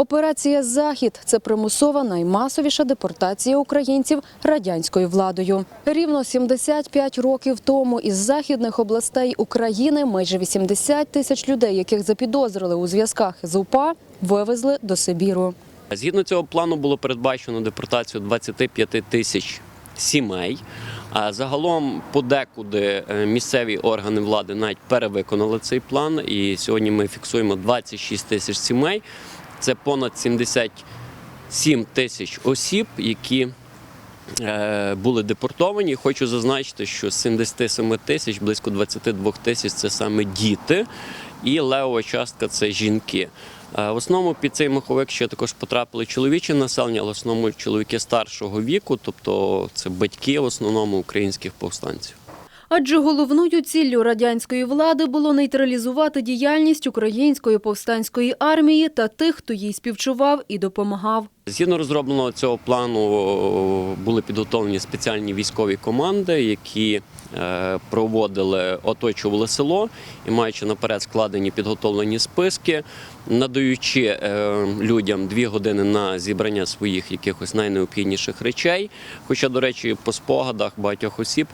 Операція Захід це примусова наймасовіша депортація українців радянською владою. Рівно 75 років тому із західних областей України майже 80 тисяч людей, яких запідозрили у зв'язках з УПА, вивезли до Сибіру. Згідно цього плану було передбачено депортацію 25 тисяч сімей. А загалом подекуди е, місцеві органи влади навіть перевиконали цей план. І сьогодні ми фіксуємо 26 тисяч сімей. Це понад 77 тисяч осіб, які е, були депортовані. Хочу зазначити, що з 77 тисяч близько 22 тисяч це саме діти, і левова частка це жінки. Е, В основному під цей маховик ще також потрапили чоловіче населення, але в основному чоловіки старшого віку, тобто це батьки в основному українських повстанців. Адже головною ціллю радянської влади було нейтралізувати діяльність української повстанської армії та тих, хто їй співчував і допомагав. Згідно розробленого цього плану були підготовлені спеціальні військові команди, які е, проводили, оточували село і маючи наперед складені підготовлені списки, надаючи е, людям дві години на зібрання своїх якихось найнеобхідніших речей. Хоча, до речі, по спогадах багатьох осіб.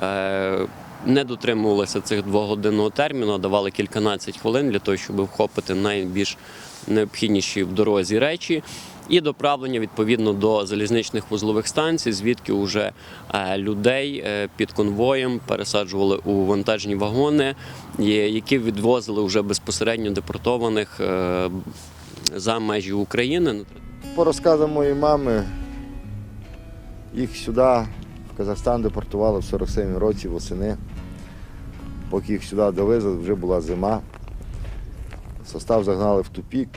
е, Не дотримувалися цих двогодинного терміну, а давали кільканадцять хвилин для того, щоб вхопити найбільш необхідніші в дорозі речі, і доправлення відповідно до залізничних вузлових станцій, звідки вже е, людей е, під конвоєм пересаджували у вантажні вагони, які відвозили вже безпосередньо депортованих е, за межі України. По розказам моєї мами, їх сюди, в Казахстан, депортували в 47 році восени. Поки їх сюди довезли, вже була зима. Состав загнали в тупік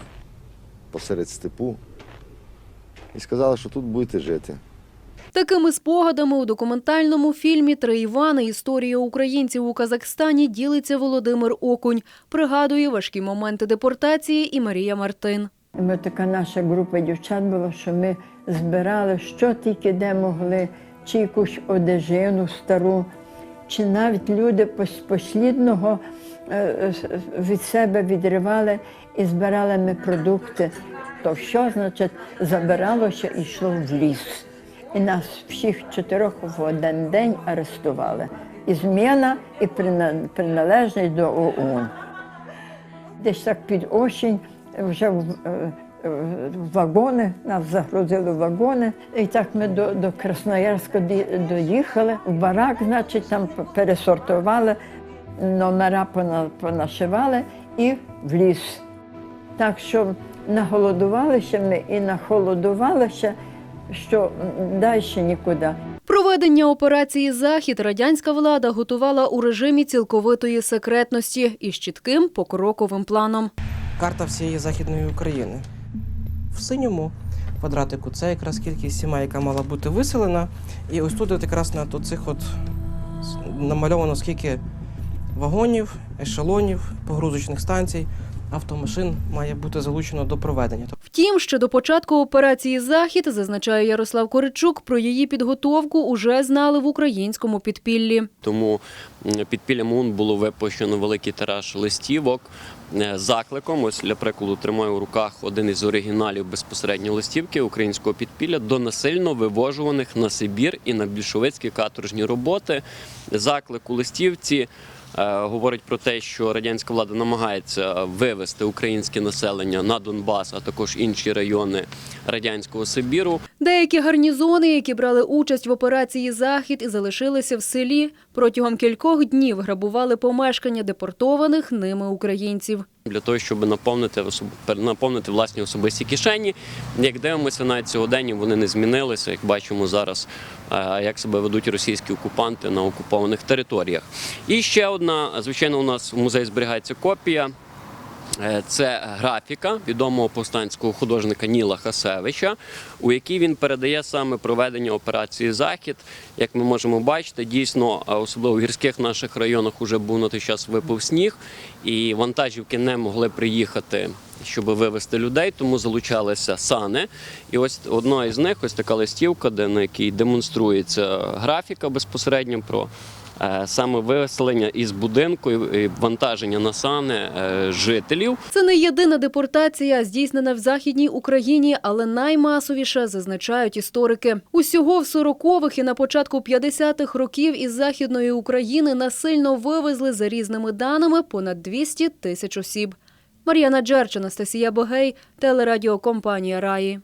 посеред степу і сказали, що тут будете жити. Такими спогадами у документальному фільмі Три Івани Історія українців у Казахстані ділиться Володимир Окунь. Пригадує важкі моменти депортації і Марія Мартин. Ми така наша група дівчат була, що ми збирали, що тільки де могли, чи якусь одежину стару, чи навіть люди послідного е, е, від себе відривали і збирали ми продукти. То що, значить, забиралося і йшло в ліс. І нас всіх чотирьох в один день арештували. І зміна, і приналежність до ОУН. Десь так під осінь вже в, е, е, в вагони, нас загрузили в вагони. І так ми до, до Красноярська доїхали. В барак, значить, там пересортували, номера понашивали і в ліс. Так що наголодувалися ми і нахолодувалися, що далі нікуди. Проведення операції Захід радянська влада готувала у режимі цілковитої секретності із чітким покроковим планом. карта всієї Західної України. В синьому квадратику це якраз кількість сімей, яка мала бути виселена. І ось тут от якраз на цих от намальовано скільки вагонів, ешелонів, погрузочних станцій, автомашин має бути залучено до проведення. Втім, ще до початку операції Захід, зазначає Ярослав Коричук, про її підготовку уже знали в українському підпіллі. Тому м, під ОУН було випущено великий тираж листівок е, закликом. Ось для прикладу тримаю у руках один із оригіналів безпосередньо листівки українського підпілля до насильно вивожуваних на Сибір і на більшовицькі каторжні роботи. Заклик у листівці. Е, Говорить про те, що радянська влада намагається вивести українське населення на Донбас, а також інші райони радянського Сибіру. Деякі гарнізони, які брали участь в операції Захід і залишилися в селі, протягом кількох днів грабували помешкання депортованих ними українців. для того, щоб наповнити наповнити власні особисті кишені. Як дивимося навіть сьогодні, вони не змінилися. Як бачимо зараз, е, як себе ведуть російські окупанти на окупованих територіях. І ще одна, звичайно, у нас в музеї зберігається копія. Е, Це графіка відомого повстанського художника Ніла Хасевича, у якій він передає саме проведення операції Захід. Як ми можемо бачити, дійсно, особливо в гірських наших районах вже був на той час випав сніг, і вантажівки не могли приїхати, щоб вивезти людей, тому залучалися сани. І ось одна із них, ось така листівка, де на якій демонструється графіка безпосередньо про саме виселення із будинку і вантаження на сани е, жителів. Це не єдина депортація, здійснена в Західній Україні, але наймасовіша, зазначають історики. Усього в 40-х і на початку 50-х років із Західної України насильно вивезли за різними даними понад 200 тисяч осіб. Мар'яна Джерч, Анастасія Богей, телерадіокомпанія Раї.